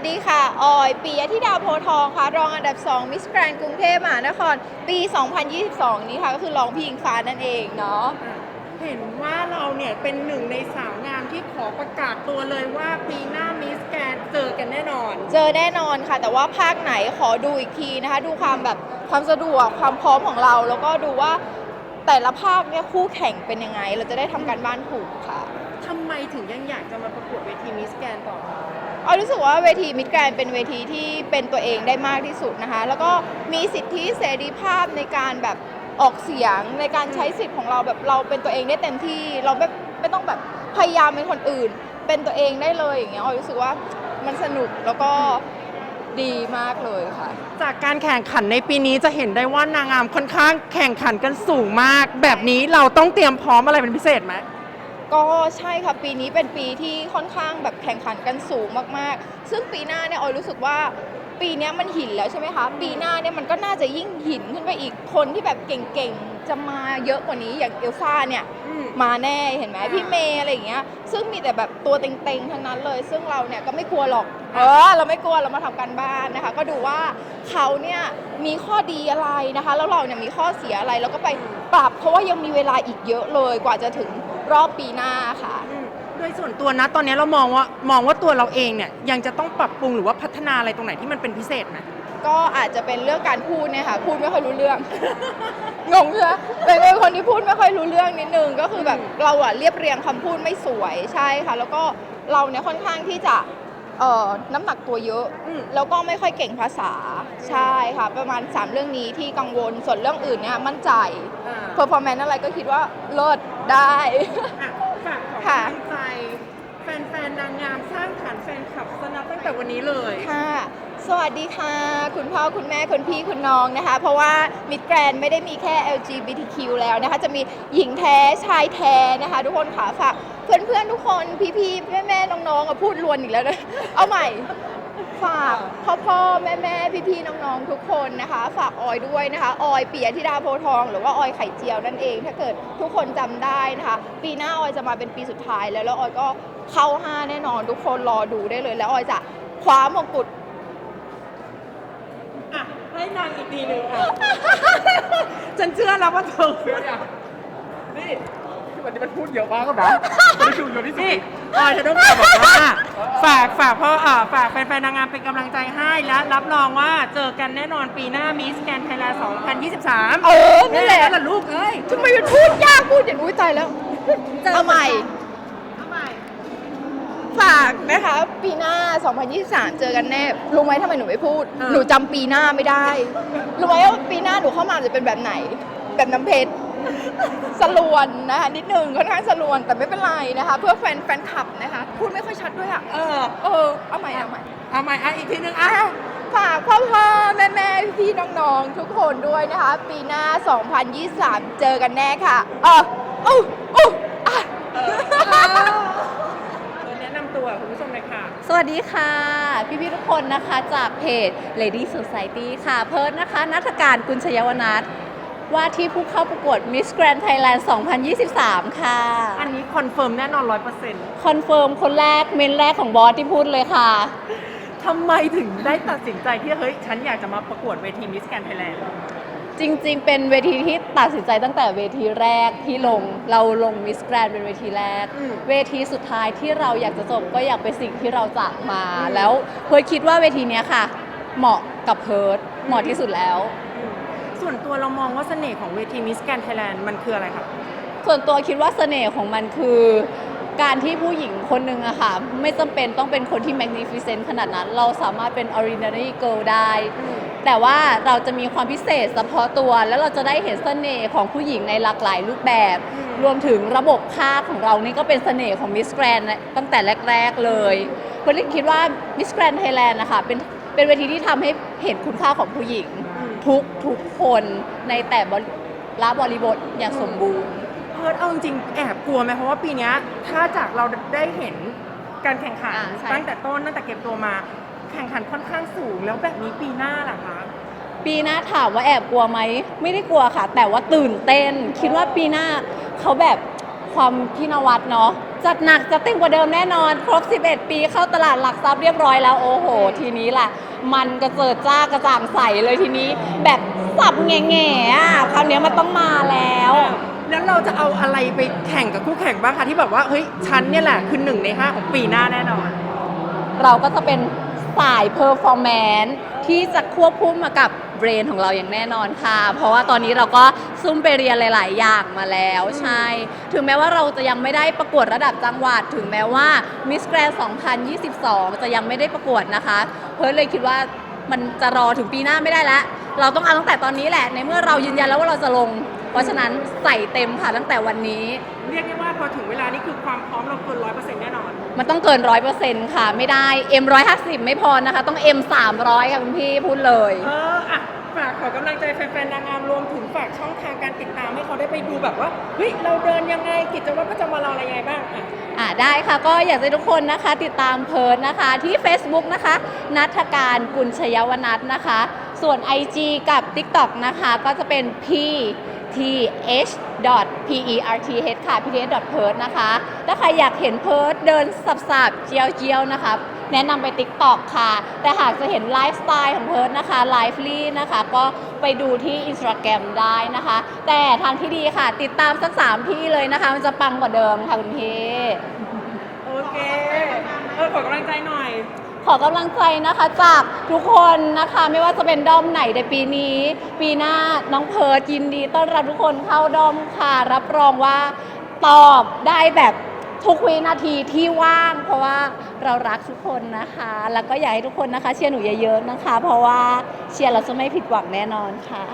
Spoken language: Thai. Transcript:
วัสดีค่ะ ออยปียธิดาโพธิ์ทองค่ะ รองอันดับ 2 มิสแกรนกรุงเทพมหานคร ปี 2022 นี้ค่ะ ก็คือรองพี่อิงฟ้านั่นเองเนาะ เห็นว่าเราเนี่ยเป็นหนึ่งในสาวงามที่ขอประกาศตัวเลยว่าปีหน้ามิสแกนเจอกันแน่นอน เจอแน่นอนค่ะ แต่ว่าภาคไหนขอดูอีกทีนะคะ ดูความแบบความสะดวกความพร้อมของเรา แล้วก็ดูว่าแต่ละภาคเนี่ยคู่แข่งเป็นยังไง เราจะได้ทำการบ้านถูกค่ะทำไมถึงยังอยากจะมาประกวดเวทีมิสแกนต่อ ออยรู้สึกว่าเวทีมิดแกรนเป็นเวทีที่เป็นตัวเองได้มากที่สุดนะคะ แล้วก็มีสิทธิเสรีภาพในการแบบออกเสียงในการใช้สิทธิ์ของเราแบบเราเป็นตัวเองได้เต็มที่ เราไม่ไม่ต้องแบบพยายามเป็นคนอื่น เป็นตัวเองได้เลยอย่างเงี้ยออยรู้สึกว่ามันสนุกแล้วก็ดีมากเลยค่ะ จากการแข่งขันในปีนี้จะเห็นได้ว่านางงามค่อนข้างแข่งขันกันสูงมาก แบบนี้เราต้องเตรียมพร้อมอะไรเป็นพิเศษไหม ก็ใช่ค่ะ ปีนี้เป็นปีที่ค่อนข้างแบบแข่งขันกันสูงมากๆ ซึ่งปีหน้าเนี่ยออยรู้สึกว่าปีเนี้ยมันหินแล้วใช่ไหมคะ ปีหน้าเนี่ยมันก็น่าจะยิ่งหินขึ้นไปอีกคนที่แบบเก่งๆ จะมาเยอะกว่านี้อย่างเอลซ่าเนี่ยอืมมาแน่เห็นไหมอ่าพี่เมย์อะไรอย่างเงี้ย ซึ่งมีแต่แบบตัวเต็งๆทั้งนั้นเลย ซึ่งเราเนี่ยก็ไม่กลัวหรอกเออเราไม่กลัวเรามาทำการบ้านนะคะ ก็ดูว่าเขาเนี่ยมีข้อดีอะไรนะคะ แล้วเราเนี่ยมีข้อเสียอะไรแล้วก็ไปปรับเพราะว่ายังมีเวลาอีกเยอะเลยกว่าจะถึง รอบปีหน้าค่ะอืมโดยส่วนตัวนะตอนนี้เรามองว่ามองว่าตัวเราเองเนี่ยยังจะต้องปรับปรุงหรือว่าพัฒนาอะไรตรงไหนที่มันเป็นพิเศษไหมก็อาจจะเป็นเรื่องการพูดเนี่ยค่ะ พูดไม่ค่อยรู้เรื่อง งงใช่ไหมเป็นเป็นคนที่พูดไม่ค่อยรู้เรื่องนิดนึง ก็คือแบบเราอะเรียบเรียงคำพูดไม่สวยใช่ค่ะ แล้วก็เราเนี่ยค่อนข้างที่จะเอ่อน้ำหนักตัวเยอะอืมแล้วก็ไม่ค่อยเก่งภาษาใช่ค่ะ ประมาณ 3 เรื่องนี้ที่กังวลส่วนเรื่องอื่นเนี่ยมั่นใจอ่า เพอร์ฟอร์แมนซ์อะไรก็คิดว่าเลิศได้ อะฝากขอค่ะ กำลังใจ แฟนๆนางงามสร้างฐานแฟนคลับสนับตั้งแต่วันนี้เลย ค่ะ สวัสดีค่ะ คุณพ่อ คุณแม่ คุณพี่ คุณน้องนะคะ เพราะว่ามิดแกรนไม่ได้มีแค่ LGBTQ แล้วนะคะ จะมีหญิงแท้ ชายแท้นะคะ ทุกคนค่ะฝากเพื่อนๆ ทุกคน พี่ๆ แม่ๆ น้องๆอะพูดลวนอีกแล้วนะ เอาใหม่ ฝากพ่อพ่อแม่แม่พี่พี่ๆน้องๆทุกคนนะคะ ฝากออยด้วยนะคะออยเปียธิดาโพธิ์ทอง หรือว่าออยไข่เจียวนั่นเอง ถ้าเกิดทุกคนจำได้นะคะ ปีหน้าออยจะมาเป็นปีสุดท้ายแล้วแล้วออยก็เข้าห้าแน่นอนทุกคนรอดูได้เลย แล้วออยจะคว้ามงกุฎอะให้นางอีกทีหนึ่งค่ะ ฉันเชื่อแล้วว่าเธอเชื่อเนี่ยนี่ วันนี้มันพูดเยอะมากนะไม่ได้ดูเยอะที่สุดนี่ออยจะต้องบอกว่าฝากฝากพ่ออ่าฝากแฟนๆนางงามเป็นกำลังใจให้และรับรองว่าเจอกันแน่นอนปีหน้ามิสแกนไทยแลนด์2023เออนั่นแหละนั่นลูกเอ้ย ทำไมมันพูดยากพูดอย่างรู้ใจแล้วเอาใหม่เอาใหม่ ฝากนะคะ ปีหน้า 2023 เจอกันแน่ รู้ไหมทำไมหนูไม่พูดเออหนูจำปีหน้าไม่ได้ รู้ไหมว่าปีหน้าหนูเข้ามาจะเป็นแบบไหน แบบน้ำเพชร สลวนนะคะนิดนึงค่อนข้างสลวนแต่ไม่เป็นไรนะคะ เพื่อแฟนแฟนคลับนะคะ พูดไม่ค่อยชัดด้วยอะเออ เออเอาใหม่เอาใหม่เอาใหม่อะอีกทีหนึงอะอะฝากพ่อพ่อแม่แม่พี่พี่ๆน้องๆ ทุกคนด้วยนะคะ ปีหน้า 2023 เจอกันแน่ค่ะเอออู้อู้อะแนะนำตัวคุณผู้ชมเลยค่ะ สวัสดีค่ะ พี่ๆทุกคนนะคะจากเพจ Lady Society ค่ะ เพิร์ดนะคะนัฐการกุลชยวนัท ว่าที่ผู้เข้าประกวด Miss Grand Thailand 2023 ค่ะ อันนี้คอนเฟิร์มแน่นอนร้อยเปอร์เซ็นต์คอนเฟิร์มคนแรกเมนแรกของบอสที่พูดเลยค่ะ ทำไมถึงได้ตัดสินใจที่เฮ้ย ฉันอยากจะมาประกวดเวทีมิสแกนไทยแลนด์จริงๆ เป็นเวทีที่ตัดสินใจตั้งแต่เวทีแรกที่ลงเราลง Miss Grand เป็นเวทีแรกอืมเวทีสุดท้ายที่เราอยากจะจบก็อยากเป็นสิ่งที่เราจะมาอืมแล้วเพิร์ดคิดว่าเวทีเนี้ยค่ะ เหมาะกับเพิร์ดเหมาะที่สุดแล้ว ส่วนตัวเรามองว่าเสน่ห์ของเวทีมิสแกนไทยแลนด์มันคืออะไรครับ ส่วนตัวคิดว่าเสน่ห์ของมันคือ การที่ผู้หญิงคนหนึ่งอะค่ะ ไม่จำเป็นต้องเป็นคนที่ magnificent ขนาดนั้น เราสามารถเป็น ordinary girl ได้ แต่ว่าเราจะมีความพิเศษเฉพาะตัว แล้วเราจะได้เห็นเสน่ห์ของผู้หญิงในหลากหลายรูปแบบอืมรวมถึงระบบภาคของเรานี่ก็เป็นเสน่ห์ของ Miss Grand ตั้งแต่แรก ๆ เลยเพื่อนคิดว่า Miss Grand Thailand นะคะเป็นเป็นเวทีที่ทำให้เห็นคุณค่าของผู้หญิง ทุกทุกคนในแต่บริละบริบทอย่างสมบูรณ์ เพิร์ดเอาจริงๆแอบกลัวไหมเพราะว่าปีเนี้ยถ้าจากเราได้เห็นการแข่งขันอ่าใช่ ตั้งแต่ต้นตั้งแต่เก็บตัวมา แข่งขันค่อนข้างสูง แล้วแบบนี้ปีหน้าล่ะคะปีหน้าถามว่าแอบกลัวไหม ไม่ได้กลัวค่ะ แต่ว่าตื่นเต้น คิดว่าปีหน้าเขาแบบความพี่นวัดเนาะ จัดหนักจัดเต็มกว่าเดิมแน่นอน ครบ 11 ปีเข้าตลาดหลักทรัพย์เรียบร้อยแล้วโอ้โห ทีนี้ล่ะ มันกระเจิดจ้ากระจ่างใสเลยทีนี้ แบบสับแง่ๆอะคราวนี้มันต้องมาแล้ว แล้วเราจะเอาอะไรไปแข่งกับคู่แข่งบ้างคะที่แบบว่าเฮ้ยฉันเนี่ยแหละคือหนึ่งในห้าของปีหน้าแน่นอน เราก็จะเป็นสายเพอร์ฟอร์แมนซ์ ที่จะควบคู่มากับเบรนของเราอย่างแน่นอนค่ะ เพราะว่าตอนนี้เราก็ซุ่มไปเรียนหลาย ๆ อย่างมาแล้วใช่ ถึงแม้ว่าเราจะยังไม่ได้ประกวดระดับจังหวัด ถึงแม้ว่า Miss Grand 2022 จะยังไม่ได้ประกวดนะคะเพิร์ลเลยคิดว่ามันจะรอถึงปีหน้าไม่ได้แล้ว เราต้องเอาตั้งแต่ตอนนี้แหละ ในเมื่อเรายืนยันแล้วว่าเราจะลง เพราะฉะนั้นใส่เต็มค่ะตั้งแต่วันนี้ เรียกได้ว่าพอถึงเวลานี่คือความพร้อมเราเกินร้อยเปอร์เซ็นต์แน่นอน มันต้องเกินร้อยเปอร์เซ็นต์ค่ะ ไม่ได้ M 150ไม่พอนะคะ ต้อง M 300ค่ะคุณพี่พูดเลย เอออะฝากขอกำลังใจแฟนๆนางงามรวมถึงฝากช่องทางการติดตามให้เขาได้ไปดูแบบว่าเฮ้ยเราเดินยังไงกิจวัตรประจำวันเราอะไรยังไงบ้างอะ อ่าได้ค่ะก็อยากให้ทุกคนนะคะ ติดตามเพิร์ดนะคะที่ Facebook นะคะนัทการกุลชยวนัทนะคะ ส่วน IG กับ TikTok นะคะ ก็จะเป็น p t h p e r t h ค่ะ p t h p e r d นะคะ ถ้าใครอยากเห็นเพิร์ดเดินสับๆเจียวเจียวนะคะ แนะนำไป TikTok ค่ะ แต่หากจะเห็นไลฟ์สไตล์ของเพิร์ดนะคะไลฟ์ลี่นะคะ ก็ไปดูที่ Instagram ได้นะคะ แต่ทางที่ดีค่ะ ติดตามสักสามที่เลยนะคะ มันจะปังกว่าเดิมค่ะคุณพี่ โอเค เออขอกำลังใจหน่อย อกำลังใจนะคะจากทุกคนนะคะไม่ว่าจะเป็นด้อมไหนในปีนี้ ปีหน้าน้องเพิร์ดยินดีต้อนรับทุกคนเข้าด้อมค่ะ รับรองว่าตอบได้แบบทุกวินาทีที่ว่าง เพราะว่าเรารักทุกคนนะคะ แล้วก็อยากให้ทุกคนนะคะ เชียร์หนูเยอะๆนะคะ เพราะว่าเชียร์เราจะไม่ผิดหวังแน่นอนค่ะ